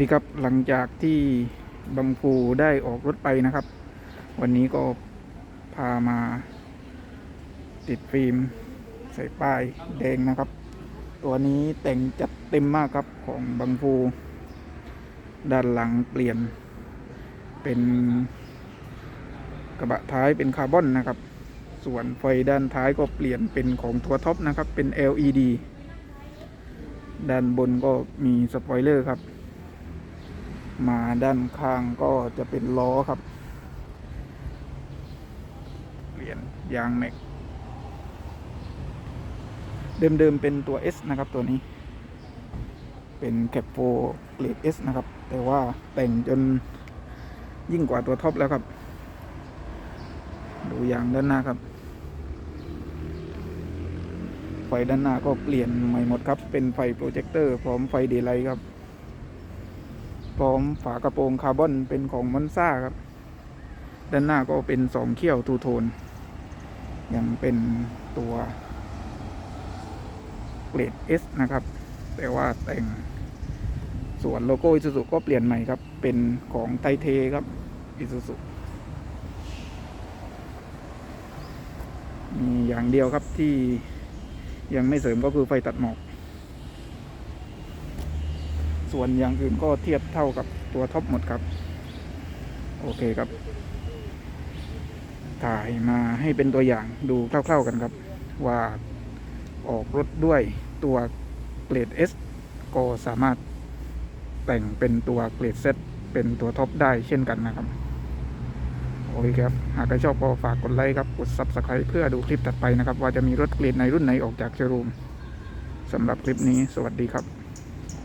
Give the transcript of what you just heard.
ดีครับหลังจากที่บังฟูได้ออกรถไปนะครับ วันนี้ก็พามาติดฟิล์ม ใส่ป้ายแดงนะครับ ตัวนี้แต่งจัดเต็มมากครับของบังฟู ด้านหลังเปลี่ยน เป็นกระบะท้ายเป็นคาร์บอนนะครับ ส่วนไฟด้านท้ายก็เปลี่ยนเป็นของตัวท็อปนะครับเป็น LED ด้านบนก็มีสปอยเลอร์ครับ มาด้านข้างก็จะเป็นล้อครับ เปลี่ยนยางแม็ก เดิมๆเป็นตัว S นะครับตัวนี้ เป็นแคปโฟเกรด S นะครับ แต่ว่าแต่งจนยิ่งกว่าตัวท็อปแล้วครับ ดูยางด้านหน้าครับ ไฟด้านหน้าก็เปลี่ยนใหม่หมดครับ เป็นไฟโปรเจคเตอร์พร้อมไฟเดย์ไลท์ครับ พร้อมฝากระโปรงคาร์บอนเป็นของมอนซ่าครับ ด้านหน้าก็เป็นสองเขี้ยวทูโทน ยังเป็นตัวเกรด S นะครับ แต่ว่าแต่งส่วนโลโก้อิซูซุก็เปลี่ยนใหม่ครับ เป็นของไทเทครับอิซูซุมีอย่างเดียวครับที่ยังไม่เสริมก็คือไฟตัดหมอก ส่วนอย่างอื่นก็เทียบเท่ากับตัวท็อปหมดครับ โอเคครับ ถ่ายมาให้เป็นตัวอย่างดูคร่าวๆกันครับ ว่าออกรถด้วยตัวเกรด S ก็สามารถแต่งเป็นตัวเกรด Z เป็นตัวท็อปได้เช่นกันนะครับ โอเคครับ หากใครชอบก็ฝากกดไลค์ครับ กด Subscribe เพื่อดูคลิปถัดไปนะครับ ว่าจะมีรถเกรดในรุ่นไหนออกจากโชว์รูมสำหรับคลิปนี้สวัสดีครับ